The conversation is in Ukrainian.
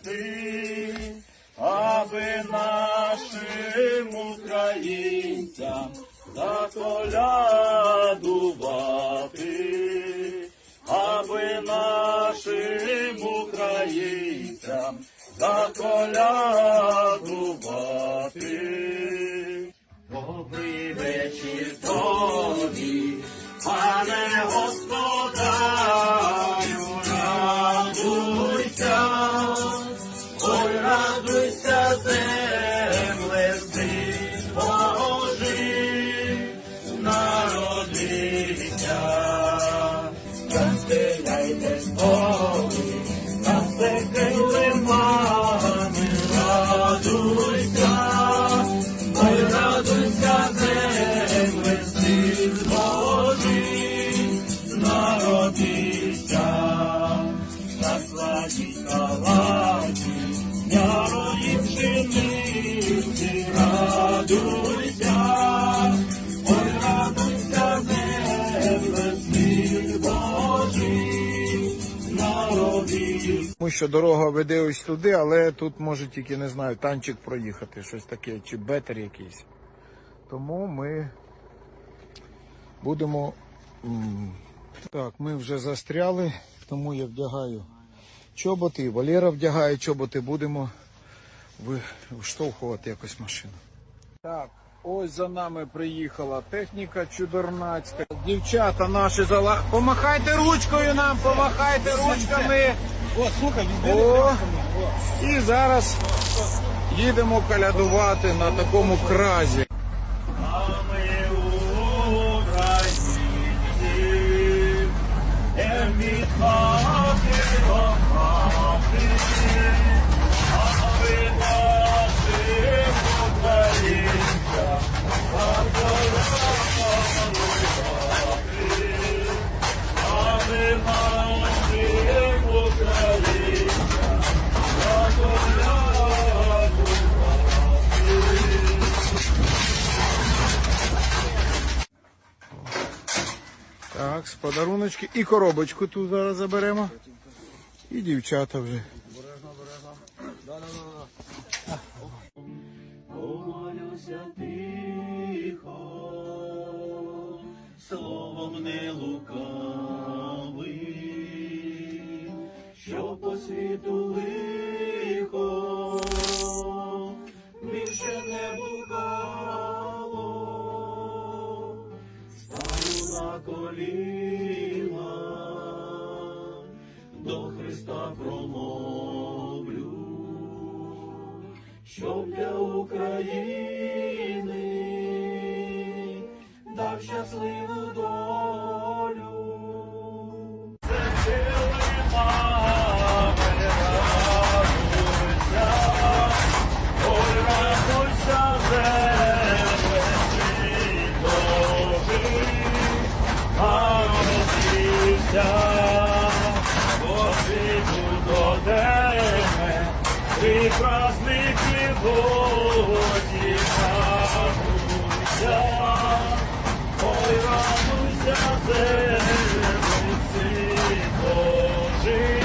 українці, аби нашим українцям заколядувати, аби нашим українцям заколядувати. Народився. Тому що дорога веде ось туди, але тут може тільки не знаю, танчик проїхати, щось таке, чи бетер якийсь. Тому ми будемо. Так, ми вже застряли, тому я вдягаю чоботи, Валера вдягає чоботи, будемо ви- вштовхувати якось машину. Так, ось за нами приїхала техніка чудернацька. Дівчата наші зала. Помахайте ручкою нам, помахайте ручками. О, слухай, О, і зараз їдемо калядувати на такому кразі. Так, з подаруночки. І коробочку тут зараз заберемо. І дівчата вже. Помолюся тихо, словом не лукавий, що по світу лихо, Христа промовлю щоб для України дав щасливу долю. праздник Господи, радуйся, ой, радуйся, землю, Син Божий.